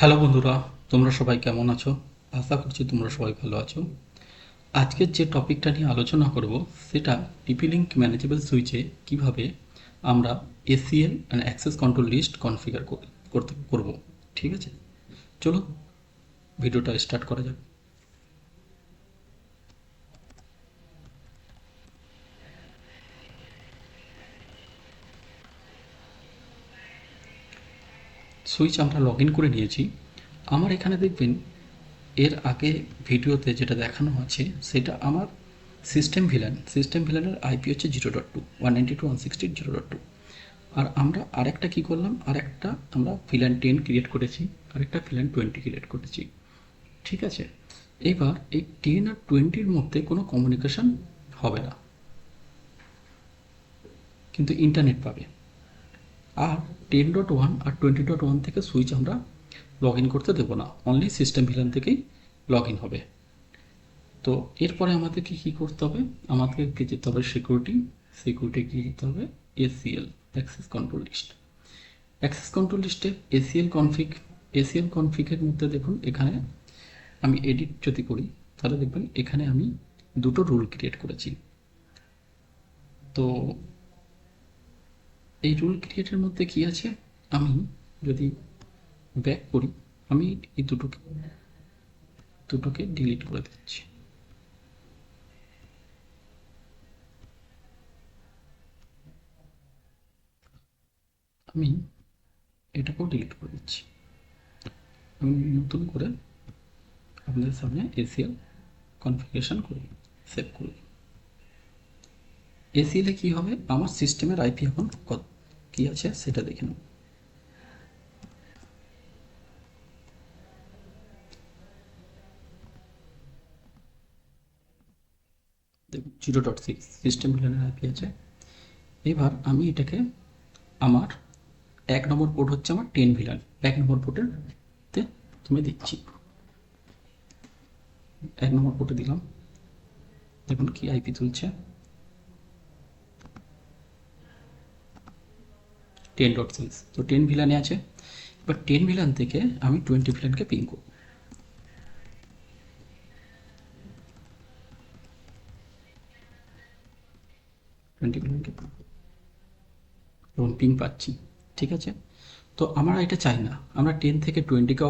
Hello বন্ধুরা, তোমরা সবাই কেমন আছো? আশা করছি তোমরা সবাই ভালো আছো। আজকের যে টপিকটা নিয়ে আলোচনা করব, সেটা পিপি লিঙ্ক ম্যানেজেবল সুইচে কীভাবে আমরা ACL and access control list configure করতে, করব, ঠিক আছে? চলো, ভিডিওটা স্টার্ট করা যাক। সুইচ আমরা লগ ইন করে নিয়েছি। আমার এখানে দেখবেন, এর আগে ভিডিওতে যেটা দেখানো আছে, সেটা আমার সিস্টেম ভিলান সিস্টেম ভিলানের আইপি হচ্ছে zero dot two one ninety two one sixty zero dot two আর আমরা আরেকটা কী করলাম? আরেকটা আমরা ভিলান টেন ক্রিয়েট করেছি, আরেকটা ভিলান টোয়েন্টি ক্রিয়েট করেছি। ঠিক আছে? এবার এই টেন আর টোয়েন্টির মধ্যে কোনো কমিউনিকেশন হবে না। কিন্তু ইন্টারনেট পাবে। আর টেন ডট ওয়ান আর টোয়েন্টি ডট ওয়ান থেকে সুইচ আমরা লগ ইন করতে দেবো না। অনলি সিস্টেম ভিলান থেকেই লগ ইন হবে। তো এরপরে আমাদেরকে কী করতে হবে? আমাদেরকে যেতে হবে? সিকিউরিটি সিকিউরিটি কী যেতে হবে? ACL access control list access control লিস্টে এসিএল কনফিগ এসিএল কনফিগের মধ্যে দেখুন, এখানে আমি এডিট যদি করি, তাহলে দেখবেন এখানে আমি দুটো রুল ক্রিয়েট করেছি। তো এই রুল ক্রিয়েটের মধ্যে কি আছে? আমি যদি ব্যাক করি, আমি এই দুটোকে দুটোকে ডিলিট করে দিচ্ছি। আমি এটাকেও ডিলিট করে দিচ্ছি। আমি নতুন করে আপনাদের সামনে এসিএল কনফিগারেশন করি সেভ করি এসিএলে কী হবে? আমার সিস্টেমের আইপি এখন কত? কী আছে? সেটা দেখে নেব। জিরো ডট সিক্স সিস্টেম ভিলানের আইপি আছে। এবার আমি এটাকে আমার এক নম্বর পোর্ট হচ্ছে আমার টেন ভিলান এক নম্বর পোর্টের তুমি দিচ্ছি। এক নম্বর পোর্টে দিলাম। দেখুন কি আইপি তুলছে। টেন ডট সিক্স তো টেন ভিলানে আছে। এবার টেন ভিলান থেকে আমি টোয়েন্টি ভিলানকে পিং করব। টোয়েন্টি এবং পিং পাচ্ছি। ঠিক আছে? তো আমরা এটা চাই না। আমরা টেন থেকে টোয়েন্টিকে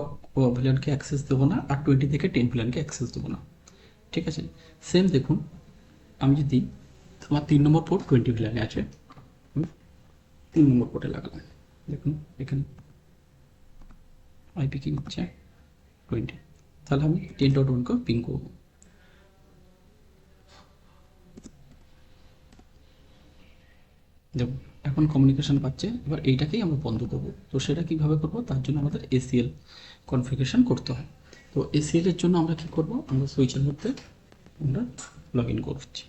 ভিলানকে অ্যাক্সেস দেবো না আর টোয়েন্টি থেকে টেন ভিলানকে অ্যাক্সেস দেবো না। ঠিক আছে? সেম দেখুন। আমি যদি তোমার তিন নম্বর পোর্ট টোয়েন্টি ভিলানে আছে। তিন নম্বর পোর্টে লাগালাম। দেখুন, এখানে আইপি কি হচ্ছে টোয়েন্টি তাহলে আমি টেন ডট ওয়ানকে পিং করব। দেখুন, এখন কমিউনিকেশন পাচ্ছে, এবার এইটাকেই আমরা বন্ধ করব। তো সেটা কীভাবে করব? তার জন্য আমাদের এসিএল কনফিগারেশন করতে হয়। তো এসিএল এর জন্য আমরা কি করব? আমরা সুইচের মধ্যে আমরা লগ ইন করছি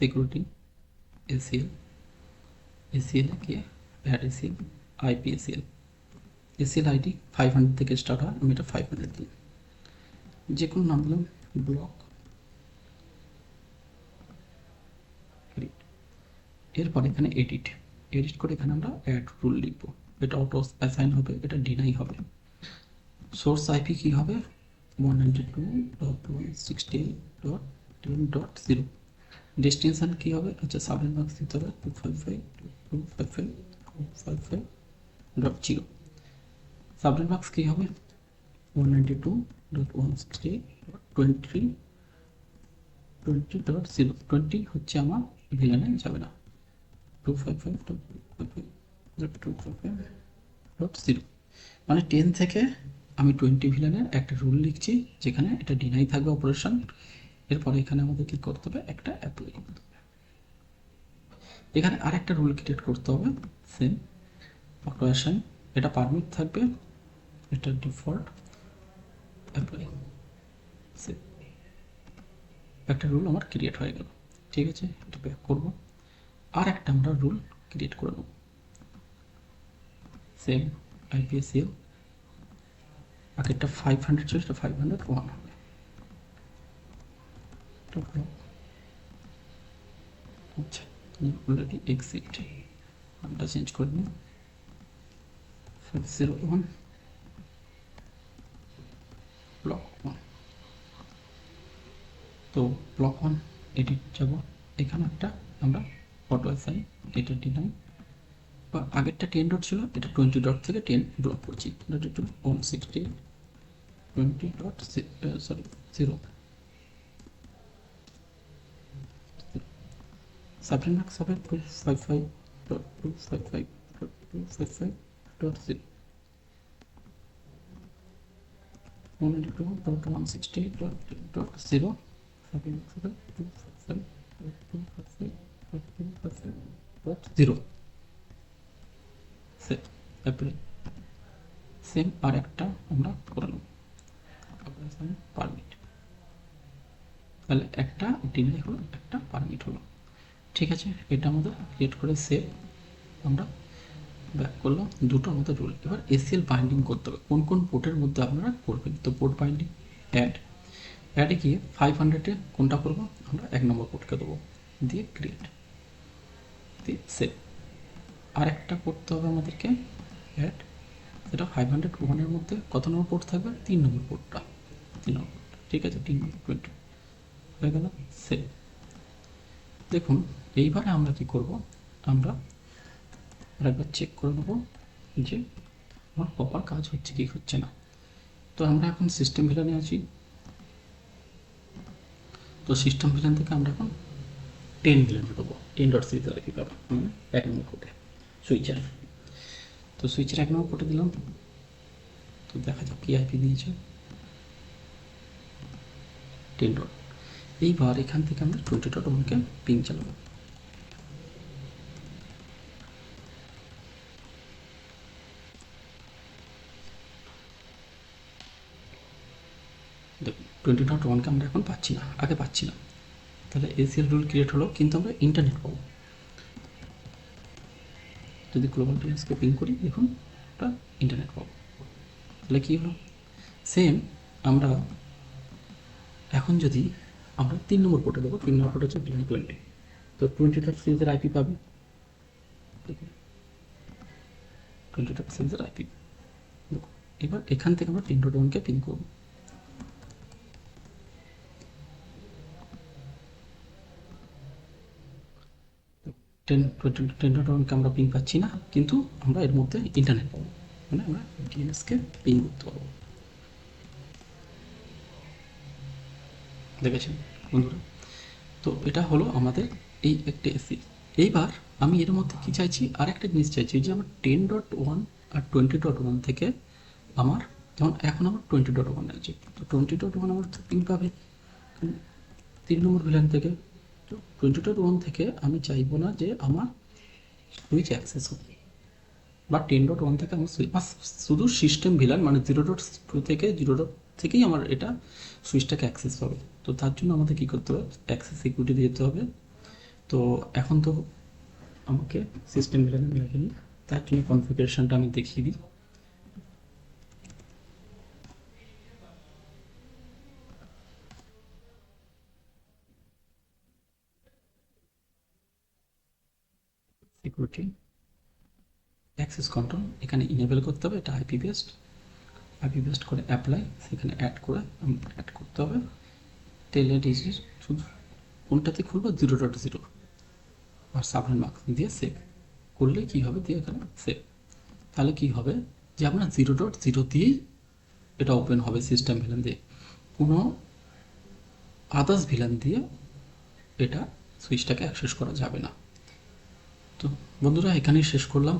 সিকিউরিটি, এসিএল এসিএল কি add ACL IP ACL ID five hundred থেকে স্টার্ট হয় আমি এটা ফাইভ হান্ড্রেড দিই যে কোনো নাম দিলাম ব্লক এরপর এখানে এডিট এডিট করে এখানে আমরা অ্যাড রুল লিখব। এটা অটো অ্যাসাইন হবে, এটা ডিনাই হবে। সোর্স আইপি কী হবে? One ninety two dot one sixty dot ten dot zero destination কী হবে? আচ্ছা সাবেন মার্কস দিতে হবে two five five two five five two five five dot zero subnet mask কী হবে? One ninety two dot one dot twenty twenty dot zero twenty হচ্ছে আমার ভিলানে যাবে না two five five two five five two five five dot zero মানে ten থেকে আমি twenty ভিলানের একটা রুল লিখছি, যেখানে এটা ডিনাই থাকবে অপারেশন এরপরে এখানে আমাদের কি করতে হবে? একটা অ্যাপ্লাই করতে হবে। এখানে আরেকটা রুল ক্রিয়েট করতে হবে। সেম অটো এটা পারমিট থাকবে। এটা ডিফল্ট অ্যাপ্লাই একটা রুল আমার ক্রিয়েট হয়ে গেল। ঠিক আছে? এটা ব্যাক করব। আর একটা আমরা রুল ক্রিয়েট করে নেব। সেম আইপিএসিএল আগেরটা ফাইভ হান্ড্রেড ছিল, সেটা ফাইভ হান্ড্রেড ওয়ান হবে আচ্ছা অলরেডি এক্সিট নামটা চেঞ্জ করে নিন জিরো ওয়ান ব্লক ওয়ান তো ব্লক ওয়ান এডিট যাব এখানে একটা আমরা ফটো অ্যাসাইন এটা দিলাম বা আগেরটা টেন ডট ছিল এটা টোয়েন্টি ডট থেকে টেন ড্রপ করছি one sixty twenty dot sorry zero subject mask হবে two five five dot two five five dot two five five dot zero one eighty two dot one sixty dot dot zero seven seven two five dot two five dot two five dot zero set apply same আর একটা আমরা করে নেব permit তাহলে একটা delay হলো একটা permit হলো ঠিক আছে, এটা আমাদের ক্রিয়েট করে সেভ আমরা ব্যাক করলাম, দুটো আমাদের রুল এবার এসিএল বাইন্ডিং করতে হবে, কোন কোন পোর্টের মধ্যে আপনারা করবেন? তো পোর্ট বাইন্ডিং অ্যাড অ্যাডে গিয়ে ফাইভ হান্ড্রেডে কোনটা করব? আমরা এক নম্বর পোর্টকে দেবো, দিয়ে ক্রিয়েট দিয়ে সেভ আর একটা করতে হবে আমাদেরকে অ্যাড সেটা ফাইভ হান্ড্রেড ওয়ানের মধ্যে কত নম্বর পোর্ট থাকবে? তিন নম্বর পোর্টটা তিন নম্বর ঠিক আছে, তিন নম্বর টোয়েন্টি হয়ে গেল সেভ দেখুন, এইবারে আমরা কি করব? আমরা আরেকবার চেক করে নেব যে আমার প্রপার কাজ হচ্ছে কি হচ্ছে না। তো আমরা এখন সিস্টেম ভিলানে আছি। তো সিস্টেম ভিলান থেকে আমরা এখন টেন ভিলানে দেবো টেন ডট সি আর কি পাবো? এক নম্বর কোটে সুইচার তো সুইচের এক নম্বর কোটে দিলাম। তো দেখা যাক কি আইপি দিয়েছে। টেন ডট এইবার এখান থেকে আমরা টোয়েন্টি ডট ওয়ানকে পিং চালাবো। টোয়েন্টি ডট ওয়ানকে আমরা এখন পাচ্ছি না, আগে পাচ্ছি না। তাহলে এসিএল রুল ক্রিয়েট হলো, কিন্তু আমরা ইন্টারনেট পাবো। যদি গ্লোবাল টিএসকে পিং করি, দেখুন ওটা ইন্টারনেট পাবো। তাহলে কী হলো? সেম আমরা এখন যদি আমরা তিন নম্বর পোর্টে দেবো। তিন নম্বর পোর্ট হচ্ছে বিলিয়ন টোয়েন্টি তো টোয়েন্টি ডট সিরিজের আইপি পাবে। টোয়েন্টি ডট সিরিজের আইপি এবার এখান থেকে আমরা তিন ডট ওয়ানকে পিন করব। টেন আমরা পিং পাচ্ছি না, কিন্তু আমরা এর মধ্যে ইন্টারনেট পাবো। মানে আমরা ডিএনএসকে পিং করতে পারব। দেখেছেন বন্ধুরা? তো এটা হলো আমাদের এই একটা এসি এইবার আমি এর মধ্যে কি চাইছি? আর একটা জিনিস চাইছি যে আমার টেন ডট ওয়ান আর টোয়েন্টি ডট ওয়ান থেকে আমার, যেমন এখন আমার টোয়েন্টি ডট ওয়ান আছে। তো টোয়েন্টি ডট ওয়ান আমার পিং পাবে। তিন নম্বর ভিলান থেকে। তো টোয়েন্টি ডট ওয়ান থেকে আমি চাইব না যে আমার সুইচ অ্যাক্সেস হোক। বা টেন ডট ওয়ান থেকে আমার সুইচ শুধু সিস্টেম ভিলান মানে জিরো ডট টু থেকে জিরো ডট থেকেই আমার এটা সুইচটাকে অ্যাক্সেস হবে। তো তার জন্য আমাদের কী করতে হবে? অ্যাক্সেস সিকিউরিটি দিতে হবে। তো এখন তো আমাকে সিস্টেম ভিলানে লাগেনি। তার জন্য কনফিগারেশনটা আমি দেখিয়ে দিই। সিকিউরিটি অ্যাক্সেস কন্ট্রোল এখানে ইনেবল করতে হবে, এটা আইপি বেসড আইপি বেসড করে অ্যাপ্লাই সেখানে অ্যাড করে অ্যাড করতে হবে। টেলে ডিজিট শুধু কোনটাতে খুলবো জিরো ডট জিরো আর সাবলেন মার্কস দিয়ে সেভ করলে কী হবে? দিয়ে এখানে সেভ তাহলে কী হবে? যে আপনার জিরো ডট জিরো দিয়েই এটা ওপেন হবে সিস্টেম ভিলান দিয়ে। কোনো আদার্স ভিলান দিয়ে এটা সুইচটাকে অ্যাক্সেস করা যাবে না। তো বন্ধুরা, এখানেই শেষ করলাম।